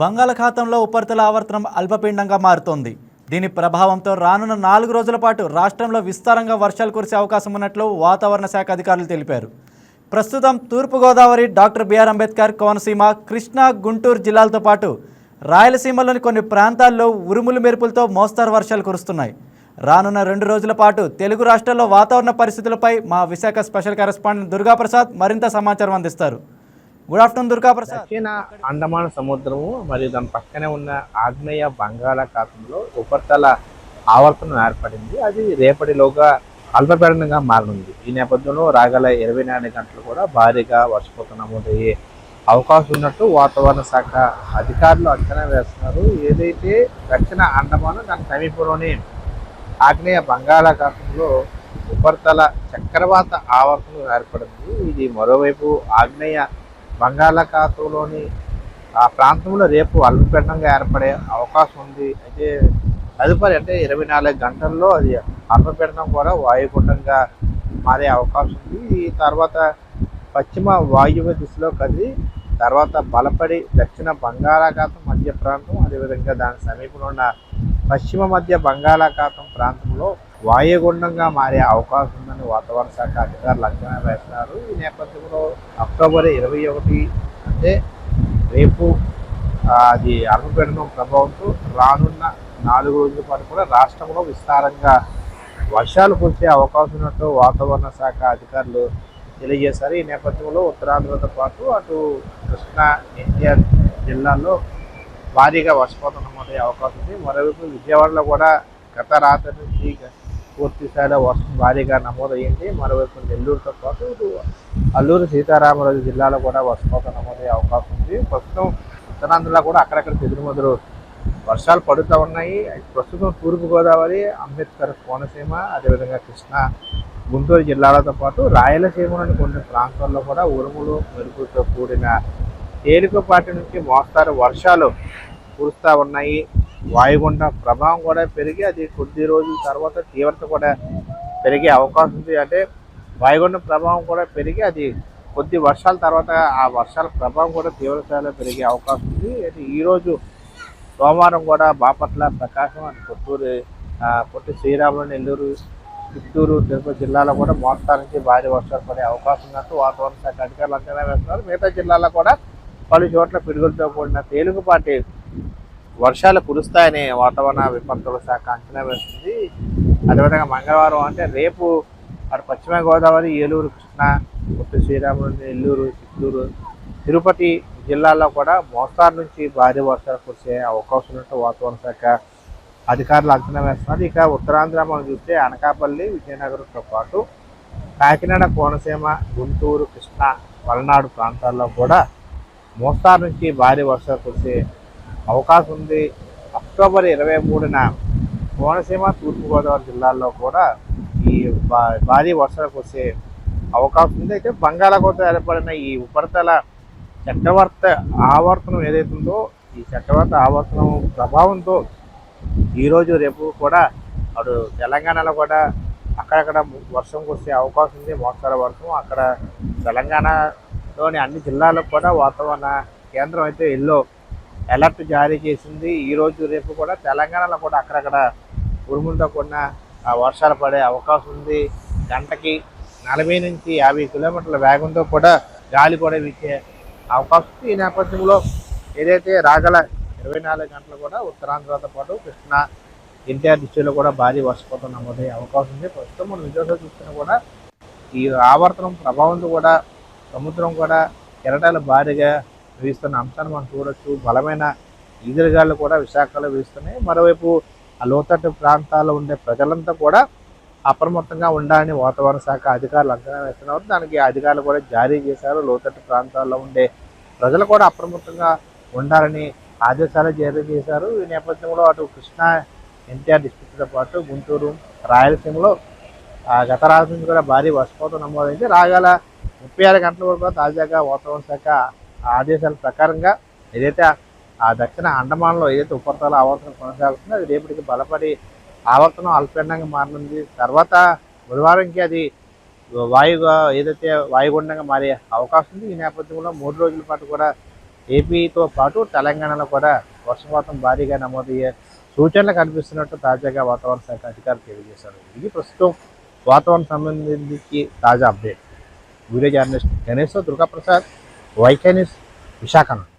బంగాళాఖాతంలో ఉపరితల ఆవర్తనం అల్పపీండంగా మారుతోంది. దీని ప్రభావంతో రానున్న నాలుగు రోజుల పాటు రాష్ట్రంలో విస్తారంగా వర్షాలు కురిసే అవకాశం ఉన్నట్లు వాతావరణ శాఖ అధికారులు తెలిపారు. ప్రస్తుతం Turpu Godavari doctor B R Ambedkar Konaseema Krishna Guntur జిల్లాలతో పాటు రాయలసీమలోని కొన్ని ప్రాంతాల్లో ఉరుములు మెరుపులతో మోస్తారు వర్షాలు కురుస్తున్నాయి. రానున్న రెండు రోజుల పాటు తెలుగు రాష్ట్రాల్లో వాతావరణ పరిస్థితులపై మా విశాఖ స్పెషల్ కరెస్పాండెంట్ దుర్గాప్రసాద్ మరింత సమాచారం అందిస్తారు. గుడ్ ఆఫ్టర్నూన్ దుర్గాప్రసాద్ దక్షిణ అండమాన్ సముద్రము మరియు దాని పక్కనే ఉన్న ఆగ్నేయ బంగాళాఖాతంలో ఉపరితల ఆవర్తనం ఏర్పడింది. అది రేపటిలోగా అల్పపీడనంగా మారనుంది. ఈ నేపథ్యంలో రాగల ఇరవై నాలుగు గంటలు కూడా భారీగా వర్షపాతం నమోదయ్యే అవకాశం ఉన్నట్టు వాతావరణ శాఖ అధికారులు అంచనా వేస్తున్నారు. ఏదైతే దక్షిణ అండమాన్ దాని సమీపంలోని ఆగ్నేయ బంగాళాఖాతంలో ఉపరితల చక్రవాత ఆవర్తనం ఏర్పడింది. ఇది మరోవైపు ఆగ్నేయ బంగాళాఖాతంలోని ఆ ప్రాంతంలో రేపు అల్పపీడనంగా ఏర్పడే అవకాశం ఉంది. అయితే తదుపరి అంటే ఇరవై నాలుగు గంటల్లో అది అల్పపీడనం కూడా వాయుగుండంగా మారే అవకాశం ఉంది. ఈ తర్వాత పశ్చిమ వాయువ్య దిశలో కదిలి తర్వాత బలపడి దక్షిణ బంగాళాఖాతం మధ్య ప్రాంతం అదేవిధంగా దాని సమీపంలో ఉన్న పశ్చిమ మధ్య బంగాళాఖాతం ప్రాంతంలో వాయుగుండంగా మారే అవకాశం ఉందని వాతావరణ శాఖ అధికారులు అంచనా వేస్తున్నారు. ఈ నేపథ్యంలో అక్టోబర్ ఇరవై ఒకటి అంటే రేపు అది అల్పపీడనం ప్రభావంతో రానున్న నాలుగు రోజుల పాటు కూడా రాష్ట్రంలో విస్తారంగా వర్షాలు కురిసే అవకాశం ఉన్నట్టు వాతావరణ శాఖ అధికారులు తెలియజేశారు. ఈ నేపథ్యంలో ఉత్తరాంధ్రతో పాటు అటు కృష్ణా ఎన్టీఆర్ జిల్లాల్లో భారీగా వర్షపాతం నమోదయ్యే అవకాశం ఉంది. మరోవైపు విజయవాడలో కూడా గత రాత్రి నుంచి పూర్తిస్థాయిలో వర్షం భారీగా నమోదయ్యింది. మరోవైపు నెల్లూరుతో పాటు ఇటు అల్లూరు సీతారామరాజు జిల్లాలో కూడా వర్షపాతం నమోదయ్యే అవకాశం ఉంది. ప్రస్తుతం ఉత్తరాంధ్రలో కూడా అక్కడక్కడ చెదురుమదురు వర్షాలు పడుతూ ఉన్నాయి. ప్రస్తుతం తూర్పుగోదావరి అంబేద్కర్ కోనసీమ అదేవిధంగా కృష్ణా గుంటూరు జిల్లాలతో పాటు రాయలసీమలోని కొన్ని ప్రాంతాల్లో కూడా ఉరుములు మెరుపులతో కూడిన తేలికపాటి నుంచి మోస్తారు వర్షాలు కురుస్తూ ఉన్నాయి. వాయుగుండ ప్రభావం కూడా పెరిగి అది కొద్ది రోజుల తర్వాత తీవ్రత కూడా పెరిగే అవకాశం ఉంది. అంటే వాయుగుండ ప్రభావం కూడా పెరిగి అది కొద్ది వర్షాల తర్వాత ఆ వర్షాల ప్రభావం కూడా తీవ్రతలో పెరిగే అవకాశం ఉంది. అయితే ఈరోజు సోమవారం కూడా బాపట్ల ప్రకాశం అండ్ పుత్తూరు ఆ, పొట్టి శ్రీరాములు నెల్లూరు చిత్తూరు తిరుపతి జిల్లాలో కూడా మోస్తారు నుంచి భారీ వర్షాలు పడే అవకాశం ఉన్నట్టు వాతావరణ శాఖ అధికారులు అంచనా వేస్తున్నారు. మిగతా జిల్లాలో కూడా పలు చోట్ల పిడుగులతో కూడిన తేలికపాటి వర్షాలు కురుస్తాయని వాతావరణ విపత్తుల శాఖ అంచనా వేస్తుంది. అదేవిధంగా మంగళవారం అంటే రేపు అటు పశ్చిమ గోదావరి ఏలూరు కృష్ణా పొట్టి శ్రీరాములు నెల్లూరు చిత్తూరు తిరుపతి జిల్లాల్లో కూడా మోస్తారు నుంచి భారీ వర్షాలు కురిసే అవకాశం ఉన్నట్టు వాతావరణ శాఖ అధికారులు అంచనా వేస్తున్నారు. ఇక ఉత్తరాంధ్ర మనం చూస్తే అనకాపల్లి విజయనగరంతో పాటు కాకినాడ కోనసీమ గుంటూరు కృష్ణా పల్నాడు ప్రాంతాల్లో కూడా మోస్తారు నుంచి భారీ వర్షాలు కురిసే అవకాశం ఉంది అక్టోబర్ ఇరవై మూడున కోనసీమ తూర్పుగోదావరి జిల్లాల్లో కూడా ఈ భా- భారీ వర్షాలకు వచ్చే అవకాశం ఉంది అయితే బంగాళాఖాతం ఏర్పడిన ఈ ఉపరితల చక్రవర్త ఆవర్తనం ఏదైతే ఉందో ఈ చక్రవర్త ఆవర్తనం ప్రభావంతో ఈరోజు రేపు కూడా అటు తెలంగాణలో కూడా అక్కడక్కడ వర్షం కురిసే అవకాశం ఉంది మోస్తరు వర్షం అక్కడ తెలంగాణలోని అన్ని జిల్లాలకు కూడా వాతావరణ కేంద్రం అయితే ఎల్లో అలర్ట్ జారీ చేసింది. ఈరోజు రేపు కూడా తెలంగాణలో కూడా అక్కడక్కడ ఉరుములతో కూడిన ఆ, వర్షాలు పడే అవకాశం ఉంది. గంటకి నలభై నుంచి యాభై కిలోమీటర్ల వేగంతో కూడా గాలి కూడా వీచే అవకాశం ఈ నేపథ్యంలో ఏదైతే రాగల ఇరవై నాలుగు గంటలు కూడా ఉత్తరాంధ్రతో పాటు కృష్ణా ఎన్టీఆర్ డిస్టిక్లో కూడా భారీ వర్షపాతం నమోదయ్యే అవకాశం ఉంది. ప్రస్తుతం మనం విజయవాడలో చూస్తున్నా కూడా ఈ ఆవర్తనం ప్రభావంతో కూడా సముద్రం కూడా కెరటాలు భారీగా వీస్తున్న అంశాన్ని మనం చూడొచ్చు. బలమైన ఈదురుగాలు కూడా విశాఖలో వీస్తున్నాయి. మరోవైపు ఆ లోతట్టు ప్రాంతాల్లో ఉండే ప్రజలంతా కూడా అప్రమత్తంగా ఉండాలని వాతావరణ శాఖ అధికారులు అంచనా వేస్తున్నారు. దానికి అధికారులు కూడా జారీ చేశారు. లోతట్టు ప్రాంతాల్లో ఉండే ప్రజలు కూడా అప్రమత్తంగా ఉండాలని ఆదేశాలు జారీ చేశారు. ఈ నేపథ్యంలో అటు కృష్ణా ఎన్టీఆర్ డిస్టిక్తో పాటు గుంటూరు రాయలసీమలో గత రాత్రి నుంచి కూడా భారీ వర్షపాతం నమోదైంది. రాగల ముప్పై ఆరు గంటల వరకు తాజాగా వాతావరణ శాఖ ఆదేశాల ప్రకారంగా ఏదైతే ఆ దక్షిణ అండమాన్లో ఏదైతే ఉపరితల ఆవర్తనం కొనసాగుతుందో అది రేపటికి బలపడి ఆవర్తనం అల్పండంగా మారనుంది. తర్వాత బుధవారంకి అది వాయుగా ఏదైతే వాయుగుండంగా మారే అవకాశం ఉంది. ఈ నేపథ్యంలో మూడు రోజుల పాటు కూడా ఏపీతో పాటు తెలంగాణలో కూడా వర్షపాతం భారీగా నమోదయ్యే సూచనలు కనిపిస్తున్నట్టు తాజాగా వాతావరణ శాఖ అధికారులు తెలియజేశారు. ఇది ప్రస్తుతం వాతావరణ సంబంధించి తాజా update. Video journalist Ganesh Durgaprasad. YK news Visakha నుండి